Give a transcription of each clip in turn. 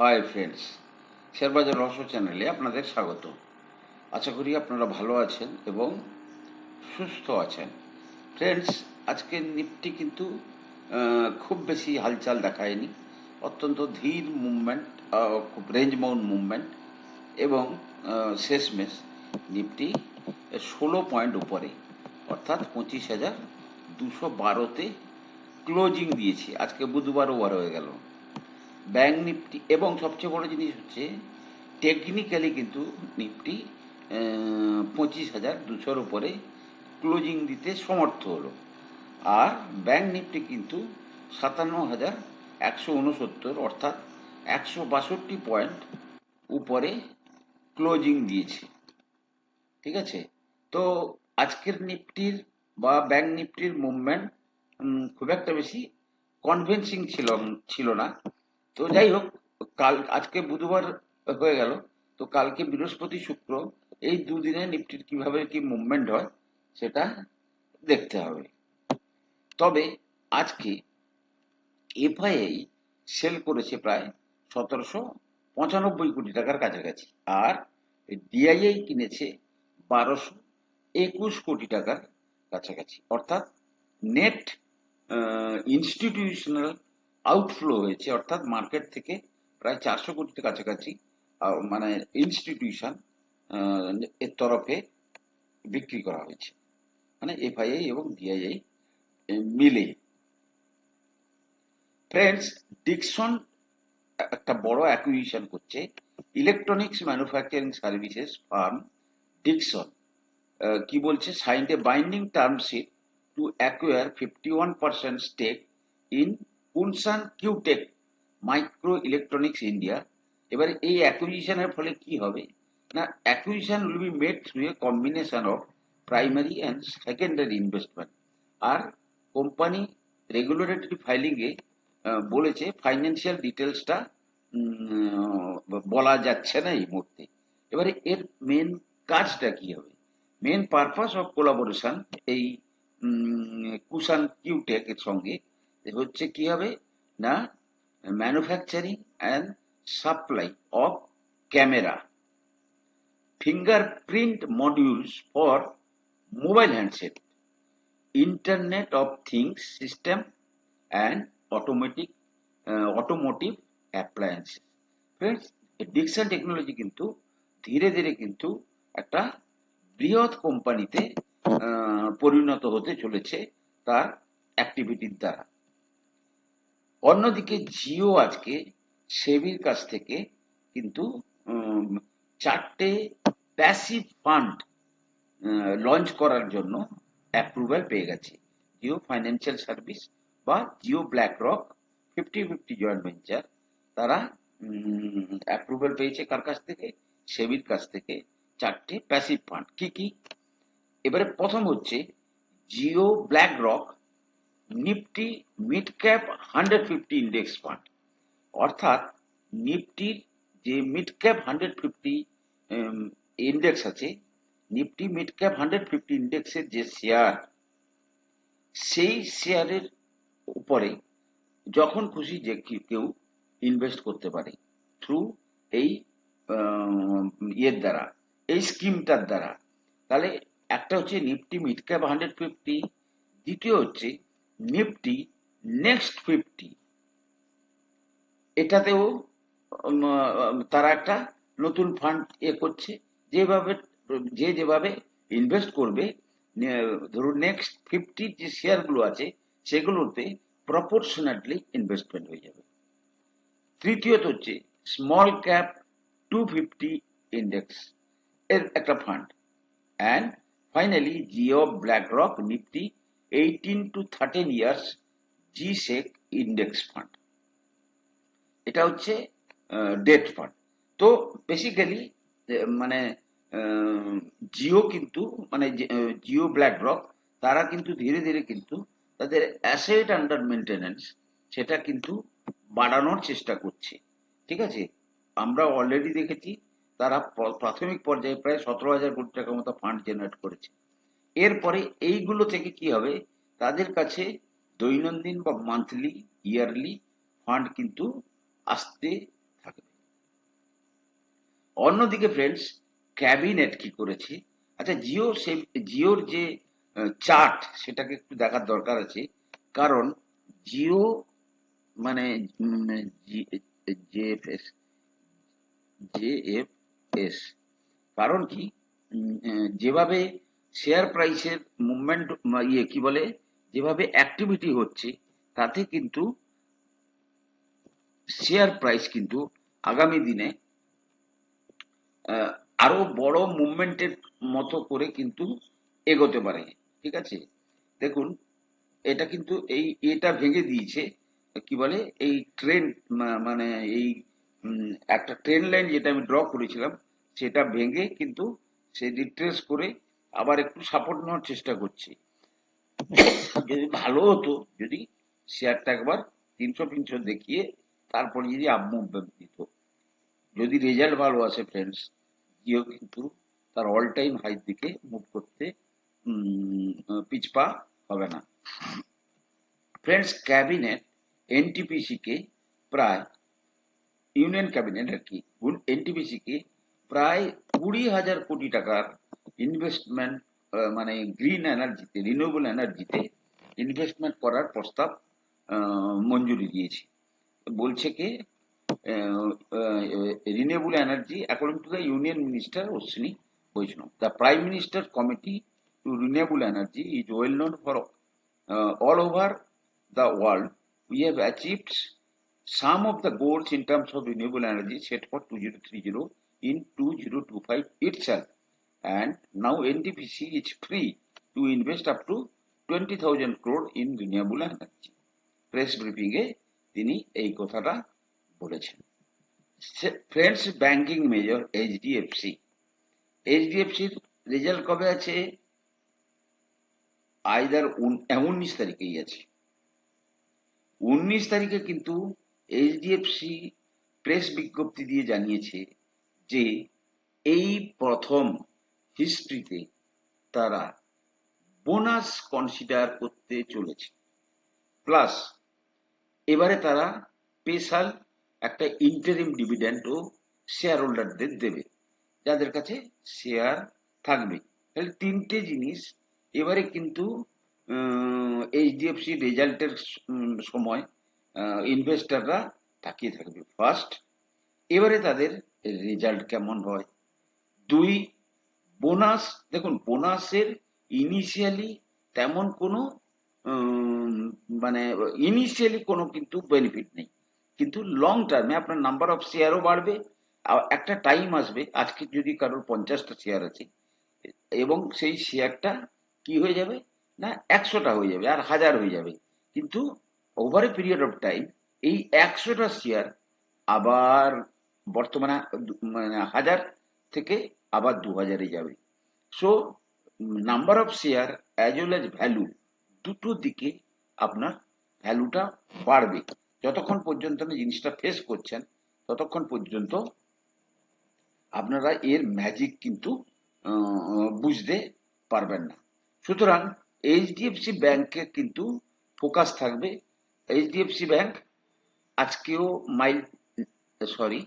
Hi friends শেয়ারবাজার রহস্য চ্যানেলে আপনাদের স্বাগত। আশা করি আপনারা ভালো আছেন এবং সুস্থ আছেন। ফ্রেন্ডস আজকে নিফটি কিন্তু খুব বেশি হালচাল দেখায়নি। অত্যন্ত ধীর মুভমেন্ট খুব রেঞ্জ মাউন্ট মুভমেন্ট এবং শেষমেশ নিফটি ষোলো পয়েন্ট উপরে, অর্থাৎ পঁচিশ হাজার দুশো বারোতে ক্লোজিং দিয়েছি। আজকে বুধবার ওভার হয়ে গেল। ব্যাংক নিফটি, এবং সবচেয়ে বড় জিনিস হচ্ছে টেকনিক্যালি কিন্তু নিফটি পঁচিশ হাজার দুশোর উপরে ক্লোজিং দিতে সমর্থ হলো। আর ব্যাংক নিফটি কিন্তু সাতান্ন হাজার একশো উনসত্তর, অর্থাৎ একশো বাষট্টি পয়েন্ট উপরে ক্লোজিং দিয়েছে। ঠিক আছে? তো আজকের নিফটির বা ব্যাংক নিফটির মুভমেন্ট খুব একটা বেশি কনভিন্সিং ছিল ছিল না। তো যাই হোক, কাল, আজকে বুধবার হয়ে গেল, তো কালকে বৃহস্পতি শুক্র, এই দুদিনে নিফটির কীভাবে কি মুভমেন্ট হয় সেটা দেখতে হবে। তবে আজকে এফআইআই সেল করেছে প্রায় সতেরোশো পঁচানব্বই কোটি টাকার কাছাকাছি, আর ডিআইআই কিনেছে বারোশো একুশ কোটি টাকার কাছাকাছি। অর্থাৎ নেট ইনস্টিটিউশনাল আউটফ্লো হয়েছে, অর্থাৎ মার্কেট থেকে প্রায় চারশো কোটির কাছাকাছি মানে ইনস্টিটিউশন এর তরফে বিক্রি করা হয়েছে। মানে এফআইআই এবং ডিআইআই মিলে। ফ্রেন্ডস ডিকসন একটা বড় অ্যাকুইজিশন করছে electronics manufacturing services firm Dixon কি বলছে? Signed a binding term sheet to acquire fifty one percent stake in Kunshan Qtech micro electronics India. এবারে এই অ্যাকুইজিশনের ফলে কি হবে? না acquisition will be made through a combination of primary and secondary investment R company regulatory ফাইলিংয়ে বলেছে financial ডিটেলসটা বলা যাচ্ছে না এই মুহূর্তে। এবারে এর মেন কাজটা কি হবে? মেন পারপাস অফ কোলাবোরেশন এই কুসান কিউটেক এর সঙ্গে হচ্ছে কি হবে? না manufacturing and supply of camera fingerprint modules for mobile handset internet of things system and automatic automotive appliance friends digital technology কিন্তু ধীরে ধীরে কিন্তু একটা বৃহৎ কোম্পানিতে uh, পরিণত হতে চলেছে তার অ্যাক্টিভিটির দ্বারা। অন্যদিকে জিও আজকে সেবির কাছ থেকে কিন্তু চারটে প্যাসিভ ফান্ড লঞ্চ করার জন্য অ্যাপ্রুভাল পেয়ে গেছে। জিও ফাইন্যান্সিয়াল সার্ভিস বা Jio BlackRock fifty fifty joint venture তারা অ্যাপ্রুভাল পেয়েছে কার কাছ থেকে? সেবির কাছ থেকে চারটে প্যাসিভ ফান্ড কি কি? এবারে প্রথম হচ্ছে Jio BlackRock Nifty mid cap hundred fifty index fund অর্থাৎ নিফটির যে mid cap hundred fifty index আছে, Nifty mid cap hundred fifty ইন্ডেক্সের যে শেয়ার সেই শেয়ারের উপরে যখন খুশি যে কেউ ইনভেস্ট করতে পারে থ্রু এই ইয়ের দ্বারা, এই স্কিমটার দ্বারা। তাহলে একটা হচ্ছে Nifty mid cap hundred fifty, দ্বিতীয় হচ্ছে নিফটি নেক্সট ফিফটি এটাতেও তারা একটা নতুন ফান্ড এ করছে। যেভাবে, যে যেভাবে ইনভেস্ট করবে ধরুন নেক্সট ফিফটি যে শেয়ারগুলো আছে, সেগুলোতে প্রপোর্শনাটলি ইনভেস্টমেন্ট হয়ে যাবে। তৃতীয়ত হচ্ছে small cap two fifty index এর একটা fund and finally Jio BlackRock Nifty eighteen to thirteen years G sec index এটা হচ্ছে ডেট ফান্ড তো বেসিক্যালি মানে জিও কিন্তু মানে জিও ব্ল্যাক রক তারা কিন্তু ধীরে ধীরে কিন্তু তাদের অ্যাসেট আন্ডার মেনটেনেন্স সেটা কিন্তু বাড়ানোর চেষ্টা করছে। ঠিক আছে? আমরা অলরেডি দেখেছি, তারা প্র- প্রাথমিক পর্যায়ে প্রায় সতেরো হাজার কোটি টাকার মতো ফান্ড জেনারেট করেছে। এরপরে এইগুলো থেকে কি হবে? তাদের কাছে দৈনন্দিন বা মান্থলি ইয়ারলি ফান্ড কিন্তু আসতে থাকবে। অন্যদিকে ফ্রেন্ডস ক্যাবিনেট কি করেছে? আচ্ছা জিও সে, জিওর যে চার্ট সেটাকে একটু দেখার দরকার আছে। কারণ জিও মানে জেএফএস জেএফএস কারণ কি? যেভাবে শেয়ার প্রাইসের মুভমেন্ট ইয়ে কি বলে, যেভাবে অ্যাক্টিভিটি হচ্ছে, তাতে কিন্তু শেয়ার প্রাইস কিন্তু আগামী দিনে আরও বড় মুভমেন্টের মতো করে কিন্তু এগোতে পারে। ঠিক আছে? দেখুন, এটা কিন্তু এই এটা ভেঙে দিয়েছে, কি বলে, এই ট্রেন মানে এই একটা ট্রেন লাইন যেটা আমি ড্র করেছিলাম, সেটা ভেঙে কিন্তু সে রিট্রেস করে আবার একটু সাপোর্ট নেওয়ার চেষ্টা করছি। যদি ভালো হতো, যদি শেয়ারটা একবার তিনশো তিনশো দেখিয়ে তারপরে যদি আপ দিত যদি রেজাল্ট ভালো আসে ফ্রেন্ডস জিও কিন্তু তার অল টাইম হাইর দিকে মুভ করতে পিছপা হবে না। ফ্রেন্ডস ক্যাবিনেট এনটিপিসি কে প্রায় ইউনিয়ন ক্যাবিনেট আর কি এনটিপিসি কে প্রায় কুড়ি হাজার কোটি টাকার ইনভেস্টমেন্ট মানে গ্রিন এনার্জিতে রিনিউয়েবল এনার্জিতে ইনভেস্টমেন্ট করার প্রস্তাব মঞ্জুরি দিয়েছে বলছে কি renewable energy according to the union minister Ashwini Vaishnaw the prime minister committee to renewable energy is well known for all over the world, we have achieved some of the goals in terms of renewable energy set for 2030 in 2025 itself. And now NTPC is free to invest up to 20,000 crore in renewable energy. Press briefing এ তিনি এই কথাটা বলেছেন। Friends banking major HDFC এইচডিএফসির result কবে আছে? Either উনিশ তারিখেই আছে। উনিশ তারিখে কিন্তু এইচডিএফসি প্রেস বিজ্ঞপ্তি দিয়ে জানিয়েছে যে এই প্রথম হিস্ট্রিতে তারা বোনাস কনসিডার করতে চলেছে। প্লাস এবারে তারা স্পেশাল একটা ইন্টারিম ডিভিডেন্ডও শেয়ার হোল্ডারদের দেবে, যাদের কাছে শেয়ার থাকবে। তাহলে তিনটে জিনিস এবারে কিন্তু এইচডিএফসি রেজাল্টের সময় ইনভেস্টররা তাকিয়ে থাকবে। ফার্স্ট এবারে তাদের রেজাল্ট কেমন হয়? দুই বোনাস, দেখুন, বোনাসের ইনিশিয়ালি তেমন কোনো মানে ইনিশিয়ালি কোনো কিন্তু বেনিফিট নেই। কিন্তু লং টার্মে আপনার নাম্বার অফ শেয়ারও বাড়বে একটা টাইম আসবে, আজকে যদি কারোর পঞ্চাশটা শেয়ার আছে, এবং সেই শেয়ারটা কি হয়ে যাবে? না, একশোটা হয়ে যাবে, আর হাজার হয়ে যাবে। কিন্তু over a period of time এই একশোটা শেয়ার আবার বর্তমানে মানে হাজার থেকে আবার দু হাজারে যাবে। So number of share as well as value দুটো দিকে আপনার ভ্যালুটা বাড়বে। যতক্ষণ পর্যন্ত না জিনিসটা ফেস করছেন, ততক্ষণ পর্যন্ত আপনারা এর ম্যাজিক কিন্তু বুঝতে পারবেন না। সুতরাং এইচডিএফসি ব্যাংকে কিন্তু ফোকাস থাকবে। এইচডিএফসি ব্যাংক আজকেও মাইল সরি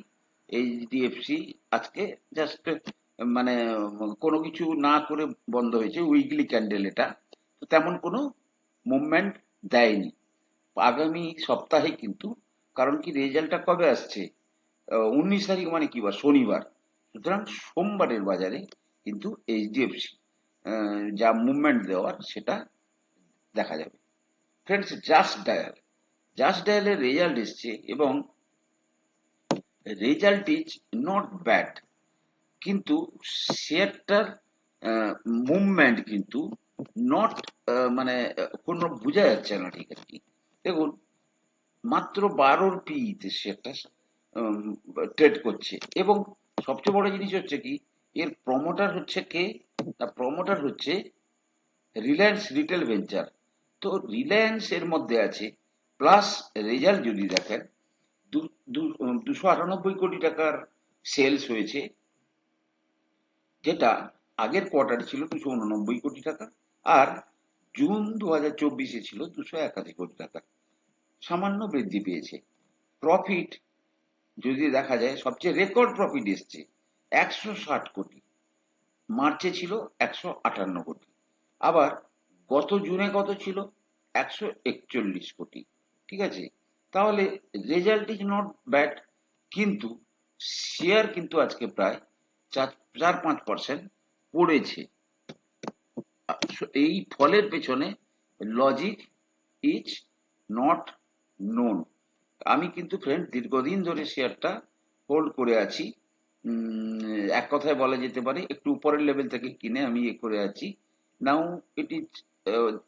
এইচডিএফসি আজকে জাস্ট মানে কোনো কিছু না করে বন্ধ হয়েছে উইকলি ক্যান্ডেল এটা। তো তেমন কোনো মুভমেন্ট দেয়নি। আগামী সপ্তাহে কিন্তু, কারণ কি রেজাল্টটা কবে আসছে? উনিশ তারিখ মানে কি বার? শনিবার। সুতরাং সোমবারের বাজারে কিন্তু এইচডিএফসি যা মুভমেন্ট দেওয়ার সেটা দেখা যাবে। ফ্রেন্ডস জাস্ট ডায়াল জাস্ট ডায়ালের রেজাল্ট এসছে এবং রেজাল্ট ইজ নট ব্যাড কিন্তু শেয়ারটার মুভমেন্ট কিন্তু নট মানে কোনো বোঝা যাচ্ছে না ঠিক আর কি দেখুন মাত্র বারোর পিতে শেয়ারটা ট্রেড করছে এবং সবচেয়ে বড় জিনিস হচ্ছে কি এর প্রমোটার হচ্ছে কে তার প্রমোটার হচ্ছে রিলায়েন্স রিটেল ভেঞ্চার তো রিলায়েন্স এর মধ্যে আছে প্লাস রেজাল্ট যদি দেখেন দুশো আটানব্বই কোটি টাকার সেলস হয়েছে, যেটা আগের কোয়ার্টার ছিল দুশো উননব্বই কোটি টাকা, আর জুন দু হাজার চব্বিশে ছিল দুশো একাশি কোটি টাকা। সামান্য বৃদ্ধি পেয়েছে। প্রফিট যদি দেখা যায়, সবচেয়ে রেকর্ড প্রফিট এসছে একশো ষাট কোটি। মার্চে ছিল একশো আটান্ন কোটি। আবার গত জুনে কত ছিল? একশো একচল্লিশ কোটি। ঠিক আছে? তাহলে রেজাল্ট ইজ নট ব্যাড কিন্তু শেয়ার কিন্তু আজকে প্রায় চার চার, পাঁচ পার্সেন্ট পড়েছে। এই ফলের পেছনে লজিক ইজ নট নোন আমি কিন্তু ফ্রেন্ড দীর্ঘদিন ধরে শেয়ারটা হোল্ড করে আছি। এক কথায় বলা যেতে পারে, একটু উপরের লেভেল থেকে কিনে আমি এ করে আছি। নাও ইট ইজ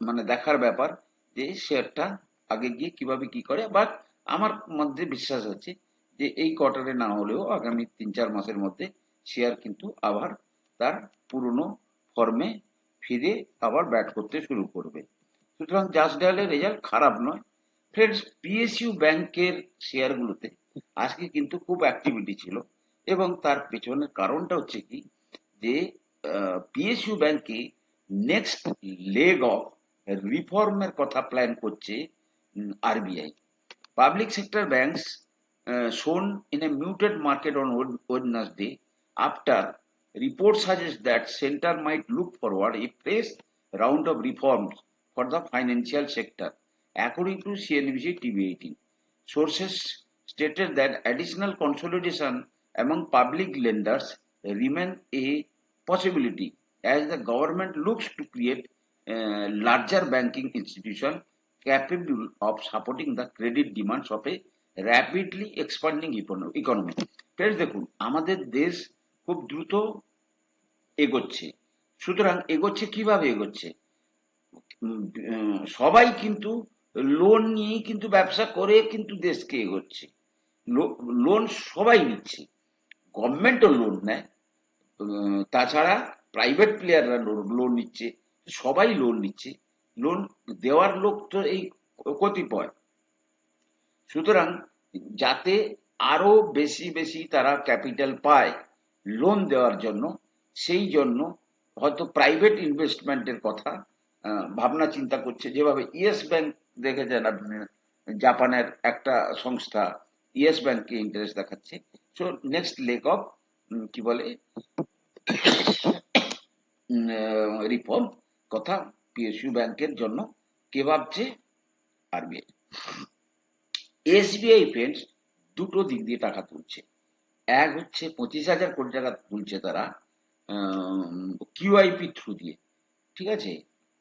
মানে দেখার ব্যাপার যে শেয়ারটা আগে গিয়ে কীভাবে কি করে বাট আমার মধ্যে বিশ্বাস আছে যে এই কোয়ার্টারে না হলেও আগামী তিন চার মাসের মধ্যে শেয়ার কিন্তু আবার তার পুরনো ফর্মে ফিরে আবার ব্যাট করতে শুরু করবে। সুতরাং জাস্ট ডায়ালের রেজাল্ট খারাপ নয়। ফ্রেন্ডস পিএসইউ ব্যাংকের শেয়ারগুলোতে আজকে কিন্তু খুব অ্যাক্টিভিটি ছিল এবং তার পেছনের কারণটা হচ্ছে কি যে পিএসইউ ব্যাংকে নেক্সট লেগ অফ রিফর্মের কথা প্ল্যান করছে RBI. Public sector banks uh, shown in a muted market on Wednesday after reports suggest that center might look forward a fresh round of reforms for the financial sector, according to CNBC TV18. Sources stated that additional consolidation among public lenders remain a possibility as the government looks to create a larger banking institution capable of supporting the credit demands of a rapidly expanding economy friends দেখুন, আমাদের দেশ খুব দ্রুত এগোচ্ছে। সুতরাং এগোচ্ছে কীভাবে এগোচ্ছে? সবাই কিন্তু লোন নিয়ে কিন্তু ব্যবসা করে কিন্তু দেশকে এগোচ্ছে। লোন সবাই নিচ্ছে। গভর্নমেন্টও লোন নেয়। তাছাড়া প্রাইভেট প্লেয়াররা লোন নিচ্ছে। সবাই লোন নিচ্ছে। লোন দেওয়ার লোক তো এই কতিপয়। সুতরাং যাতে আরও বেশি বেশি তারা ক্যাপিটাল পায় লোন দেওয়ার জন্য, সেই জন্য হয়তো প্রাইভেট ইনভেস্টমেন্টের কথা ভাবনা চিন্তা করছে। যেভাবে ইয়েস ব্যাংক দেখেছেন আপনি, জাপানের একটা সংস্থা ইয়েস ব্যাংকে ইন্টারেস্ট দেখাচ্ছে। সো নেক্সট লেক অফ কি বলে রিফর্ম কথা পিএসইউ ব্যাংকের জন্য কে ভাবছে? আরবিআই এসবিআই ফ্রেন্ডস দুটো দিক দিয়ে টাকা তুলছে। এক হচ্ছে পঁচিশ হাজার কোটি টাকা তুলছে তারা কিউআইপি থ্রু দিয়ে। ঠিক আছে?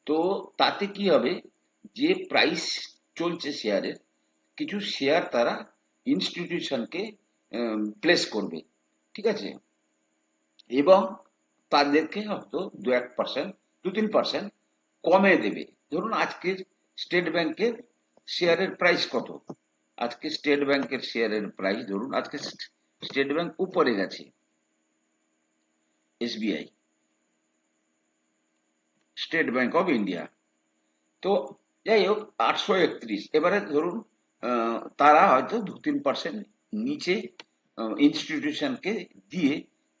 তো তাতে কি হবে? যে প্রাইস চলছে শেয়ারের কিছু শেয়ার তারা ইনস্টিটিউশনকে প্লেস করবে। ঠিক আছে? এবং তাদেরকে হয়তো দু এক পার্সেন্ট দু তিন পার্সেন্ট কমে দেবে। ধরুন আজকের স্টেট ব্যাংকের শেয়ারের প্রাইস কত? আজকে স্টেট ব্যাংকের শেয়ারের প্রাইস ধরুন আজকে স্টেট ব্যাংক উপরে গেছে SBI state bank of India. তো যাই হোক, আটশো একত্রিশ। এবারে ধরুন তারা হয়তো দু তিন পার্সেন্ট নিচে ইনস্টিটিউশনকে দিয়ে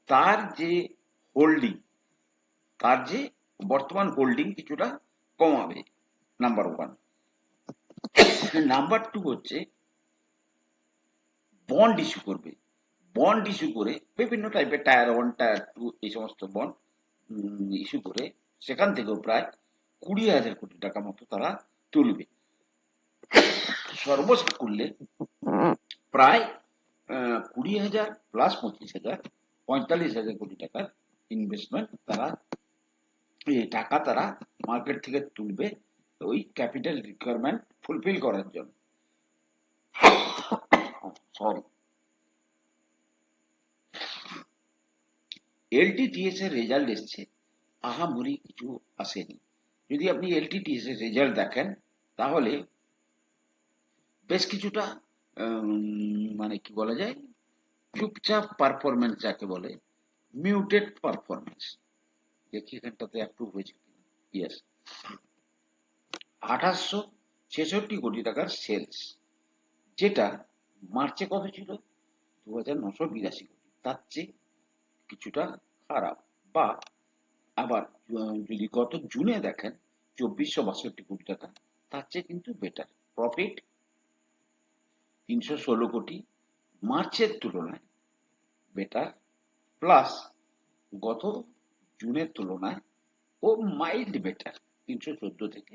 তার যে হোল্ডিং তার যে বর্তমান হোল্ডিং কিছুটা কমাবে নাম্বার ওয়ান নাম্বার টু হচ্ছে বন্ড ইস্যু করবে। বন্ড ইস্যু করে বিভিন্ন টাইপের টায়ার ওয়ান টায়ার টু এই সমস্ত বন্ড ইস্যু করে সেখান থেকেও প্রায় কুড়ি হাজার কোটি টাকা মতো তারা তুলবে। সর্বশেষ করলে প্রায় কুড়ি হাজার প্লাস পঁচিশ হাজার, পঁয়তাল্লিশ হাজার কোটি টাকার ইনভেস্টমেন্ট তারা টাকা তারা মার্কেট থেকে তুলবে ওই ক্যাপিটাল রিকোয়ারমেন্ট ফুলফিল করার জন্য। সরি এলটিটিএস এর রেজাল্ট এসছে। আহামরি কিছু আসেনি। যদি আপনি এলটিটিএস এর রেজাল্ট দেখেন, তাহলে বেশ কিছুটা মানে কি বলা যায়, চুপচাপ পারফরমেন্স যাকে বলে মিউটেড পারফরমেন্স দেখি এখানটাতে অ্যাপ্রুভ হয়েছে ইয়েস আঠাশশো ছেষট্টি কোটি টাকার সেলস যেটা মার্চে কত ছিল? দু হাজার নশো বিরাশি কোটি। তার চেয়ে কিছুটা খারাপ। বা আবার যদি গত জুনে দেখেন, চব্বিশশো বাষট্টি কোটি টাকা, তার চেয়ে কিন্তু বেটার প্রফিট তিনশো ষোলো কোটি। মার্চের তুলনায় বেটার প্লাস গত জুনের তুলনায় ও মাইল্ড বেটার তিনশো চোদ্দ থেকে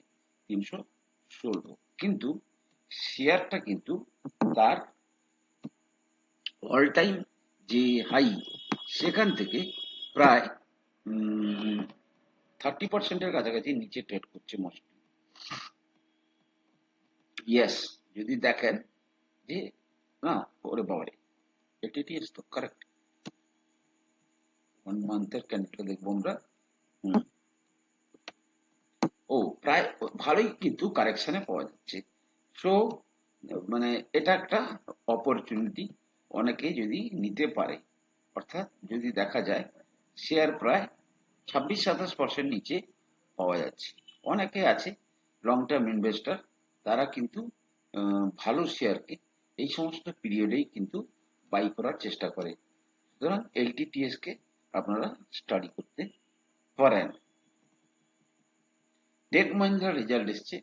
তিনশো ষোলো। কিন্তু শেয়ারটা কিন্তু তার অল টাইম যে হাই সেখান থেকে প্রায় থার্টি পার্সেন্টের কাছাকাছি নিচে ট্রেড করছে মোস্টলি ইয়েস যদি দেখেন যে, না, ওরে বাবারে এটিটিএস তো কারেক্ট ওয়ান মান্থের ক্যান্ডেলটা দেখব আমরা। ও প্রায় ভালোই কিন্তু কারেকশনে পাওয়া যাচ্ছে। সো মানে এটা একটা অপরচুনিটি অনেকে যদি নিতে পারে অর্থাৎ যদি দেখা যায় শেয়ার প্রায় ছাব্বিশ সাতাশ পার্সেন্ট নিচে পাওয়া যাচ্ছে। অনেকে আছে লং টার্ম ইনভেস্টর তারা কিন্তু ভালো শেয়ারকে এই সমস্ত পিরিয়ডেই কিন্তু বাই করার চেষ্টা করে। সুতরাং এলটিটিএস কে আপনারা স্টাডি করতে পারেন। টেক মহিন্দ্রা রেজাল্ট এসছে।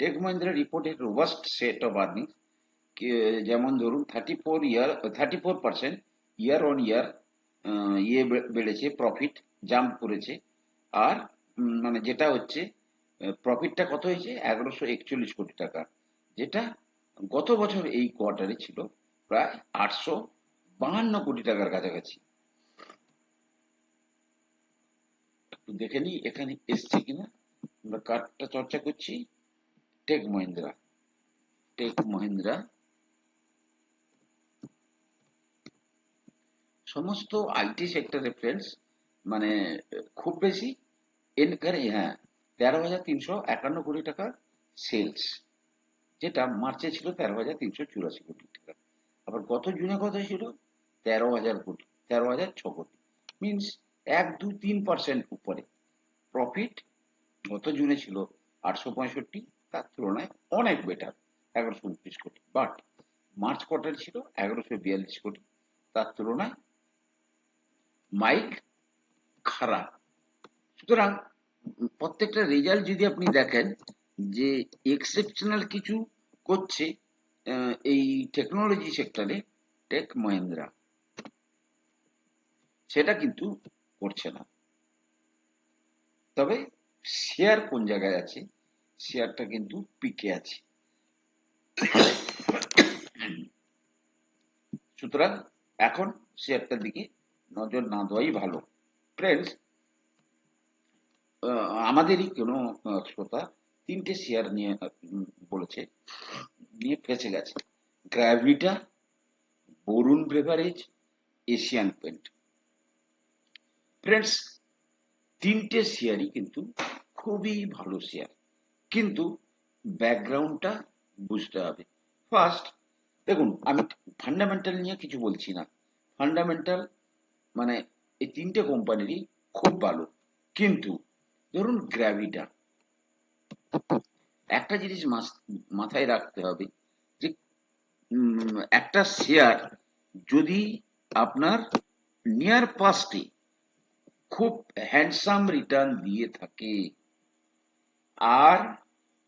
Tech Mahindra reported robust set of earning যেমন ধরুন thirty four year thirty four percent year on year ইয়ে বেড়েছে প্রফিট জাম্প করেছে। আর মানে যেটা হচ্ছে প্রফিটটা কত হয়েছে? এগারোশো একচল্লিশ কোটি টাকা। যেটা গত বছর এই কোয়ার্টারে ছিল, প্রায় আটশো বাহান্ন কোটি টাকার কাছাকাছি। একটু দেখে নিই, এখানে এসছে কিনা। আমরা কার্ডটা চর্চা করছি। টেক মহিন্দ্রা। টেক মহিন্দ্রা। সমস্ত আইটি সেক্টরে ফ্রেন্ডস মানে খুব বেশি। এনকারে হ্যাঁ তেরো হাজার তিনশো একান্ন কোটি টাকা সেলস যেটা মার্চে ছিল তেরো হাজার তিনশো চুরাশি কোটি টাকা। আবার গত জুনে কত ছিল? তেরো হাজার কোটি, তেরো হাজার ছ কোটি। মিনস এক, দু, তিন পার্সেন্ট উপরে। প্রফিট গত জুনে ছিল আটশো পঁয়ষট্টি, তার তুলনায় অনেক বেটার এগারোশো উনত্রিশ কোটি। বাট মার্চ কোয়ার্টার ছিল এগারোশো বিয়াল্লিশ কোটি, তার তুলনায় মাইল্ড খারাপ। সুতরাং প্রত্যেকটা রেজাল্ট যদি আপনি দেখেন যে এক্সেপশনাল কিছু করছে এই টেকনোলজি সেক্টরে টেক মহিন্দ্রা। সেটা কিন্তু করছে না। তবে শেয়ার কোন জায়গায় আছে? শেয়ারটা কিন্তু পিকে আছে। সুতরাং এখন শেয়ারটার দিকে নজর না দেওয়াই ভালো। ফ্রেন্ডস আমাদেরই কোনো শ্রোতা তিনটে শেয়ার নিয়ে বলেছে, নিয়ে ফেসে গেছে। Gravita Varun beverage Asian paint friends তিনটে শেয়ারই কিন্তু খুবই ভালো শেয়ার কিন্তু ব্যাকগ্রাউন্ডটা বুঝতে হবে। ফার্স্ট দেখুন, আমি ফান্ডামেন্টাল নিয়ে কিছু বলছি না। ফান্ডামেন্টাল মানে এই তিনটে কোম্পানিরই খুব ভালো। কিন্তু ধরুন গ্র্যাভিটা একটা জিনিস মাথায় রাখতে হবে যে একটা শেয়ার যদি আপনার নিয়ার পাস্টে খুব হ্যান্ডসাম রিটার্ন দিয়ে থাকে। আর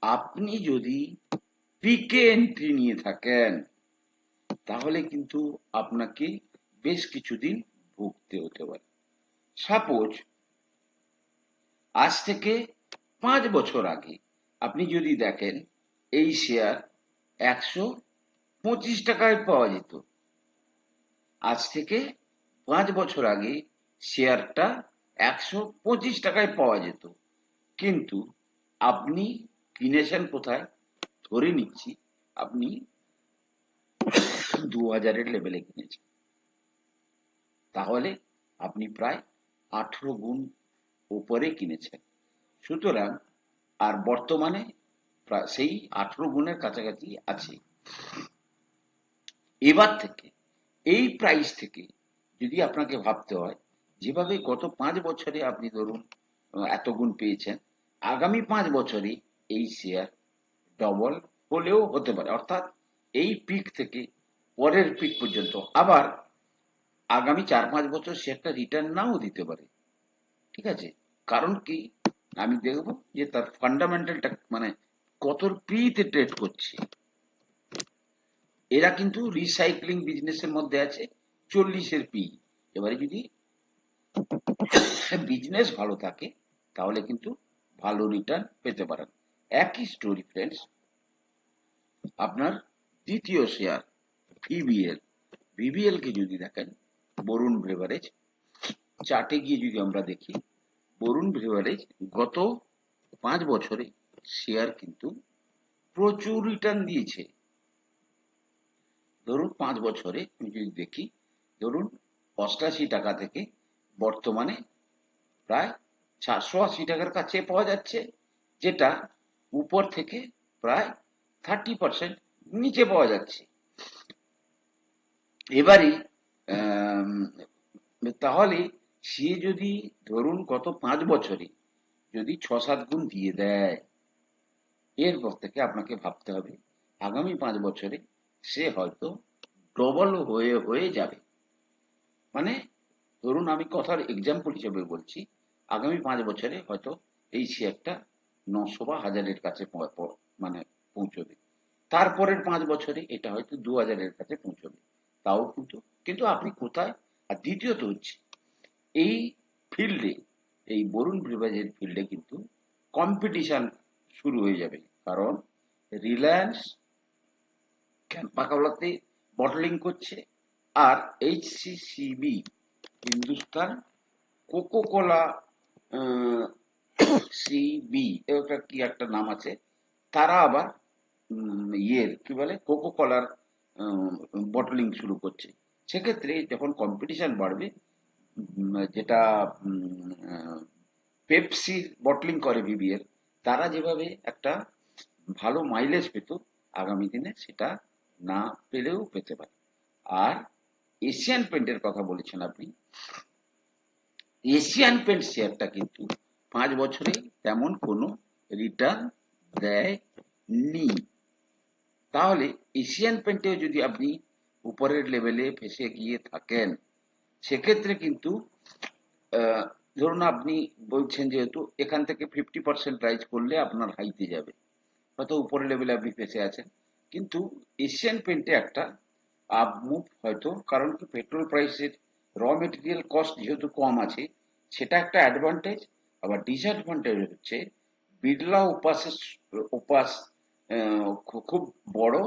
আপনি যদি পিকে এন্ট্রি নিয়ে থাকেন, তাহলে কিন্তু আপনাকে বেশ কিছুদিন ভুগতে হতে পারে। সাপোজ আজ থেকে পাঁচ বছর আগে আপনি যদি দেখেন, এই শেয়ার একশো পঁচিশ টাকায় পাওয়া যেত। আজ থেকে পাঁচ বছর আগে শেয়ারটা একশো পঁচিশ টাকায় পাওয়া যেত। কিন্তু আপনি কিনেছেন কোথায়? ধরে নিচ্ছি, আপনি দু হাজারের লেভেলে কিনেছেন। তাহলে আপনি প্রায় আঠেরো গুণ উপরে কিনেছেন। সুতরাং আর বর্তমানে সেই আঠেরো গুণের কাছাকাছি আছে। এবার থেকে, এই প্রাইস থেকে যদি আপনাকে ভাবতে হয় যেভাবে গত পাঁচ বছরে আপনি ধরুন এত গুণ পেয়েছেন, আগামী পাঁচ বছরে এই শেয়ার ডবল হলেও হতে পারে। অর্থাৎ এই পিক থেকে পরের পিক পর্যন্ত আবার আগামী চার পাঁচ বছর শেয়ারটা রিটার্ন নাও দিতে পারে। ঠিক আছে? কারণ কি? আমি দেখব যে তার ফান্ডামেন্টালটা মানে কত পিতে ট্রেড করছে। এরা কিন্তু রিসাইক্লিং বিজনেসের মধ্যে আছে, চল্লিশের পি এবারে যদি বিজনেস ভালো থাকে, তাহলে কিন্তু ভালো রিটার্ন পেতে পারেন। একই স্টোরি ফ্রেন্ডস আপনার দ্বিতীয় শেয়ার ভিবিএল ভিবিএল কে যদি দেখেন, বরুণ ব্রেভারেজ চার্টে গিয়ে যদি আমরা দেখি, বরুণ ব্রেভারেজ গত পাঁচ বছরে শেয়ার কিন্তু প্রচুর রিটার্ন দিয়েছে। ধরুন পাঁচ বছরে যদি দেখি, ধরুন অষ্টাশি টাকা থেকে বর্তমানে প্রায় চারশো আশি টাকার কাছে পাওয়া যাচ্ছে, যেটা উপর থেকে প্রায় থার্টি পার্সেন্ট নিচে পাওয়া যাচ্ছে। এবারে তাহলে সে যদি ধরুন গত পাঁচ বছরে যদি ছ সাত গুণ দিয়ে দেয়, এরপর থেকে আপনাকে ভাবতে হবে, আগামী পাঁচ বছরে সে হয়তো ডবল হয়ে হয়ে যাবে। মানে ধরুন আমি কথার এক্সাম্পল হিসেবে বলছি, আগামী পাঁচ বছরে হয়তো এই শেয়ারটা নশো বা হাজারের কাছে মানে পৌঁছবে। তারপরের পাঁচ বছরে এটা হয়তো দু হাজারের কাছে পৌঁছবে। তাও কিন্তু কিন্তু আপনি কোথায়? আর দ্বিতীয়ত হচ্ছে, এই ফিল্ডে এই বরুণ ব্রিভাজের ফিল্ডে কিন্তু কম্পিটিশন শুরু হয়ে যাবে। কারণ রিলায়েন্স পাকাওলাতে বটলিং করছে আর HCCB Hindustan Coca Cola CB একটা কি একটা নাম আছে, তারা আবার ইয়ের, কি বলে কোকো কলার বটলিং শুরু করছে। সেক্ষেত্রে যখন কম্পিটিশন বাড়বে যেটা পেপসির বটলিং করে বিবিএল তারা যেভাবে একটা ভালো মাইলেজ পেত, আগামী দিনে সেটা না পেলেও পেতে পারে। আর এশিয়ান পেন্টের কথা বলেছেন আপনি। এশিয়ান পেন্ট শেয়ারটা কিন্তু পাঁচ বছরে তেমন কোনো রিটার্ন দেয় দেয়নি। তাহলে এশিয়ান পেন্টেও যদি আপনি উপরের লেভেলে ফেসে গিয়ে থাকেন, সেক্ষেত্রে কিন্তু ধরুন আপনি বলছেন যেহেতু এখান থেকে ফিফটি পার্সেন্ট রাইজ করলে আপনার হাইতে যাবে। হয়তো উপরের লেভেলে আপনি ফেসে আছেন। কিন্তু এশিয়ান পেন্টে একটা আপ মুভ হয়তো, কারণ কি পেট্রোল প্রাইসের র মেটেরিয়াল কস্ট যেহেতু কম আছে, সেটা একটা অ্যাডভান্টেজ আবার ডিসঅ্যাডভান্টেজ হচ্ছে, বিড়লা উপাসের উপাস খুব বড়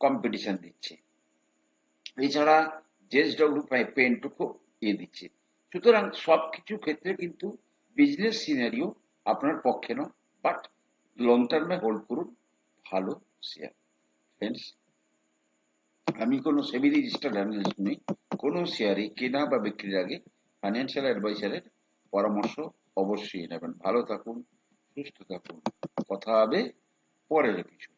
কম্পিটিশন দিচ্ছে। এছাড়া জেএসডব্লিউ পেন্ট খুব ইয়ে দিচ্ছে। সুতরাং সব কিছু ক্ষেত্রে কিন্তু বিজনেস সিনারিও আপনার পক্ষে নয় বাট লং টার্মে হোল্ড করুন, ভালো শেয়ার ফ্রেন্ডস আমি কোনো সেবি রেজিস্টার্ড অ্যানালিস্ট নই কোনো শেয়ারে কেনা বা বিক্রির আগে ফাইন্যান্সিয়াল অ্যাডভাইসারের পরামর্শ অবশ্যই নেবেন। ভালো থাকুন, সুস্থ থাকুন। কথা হবে পরের এপিসোড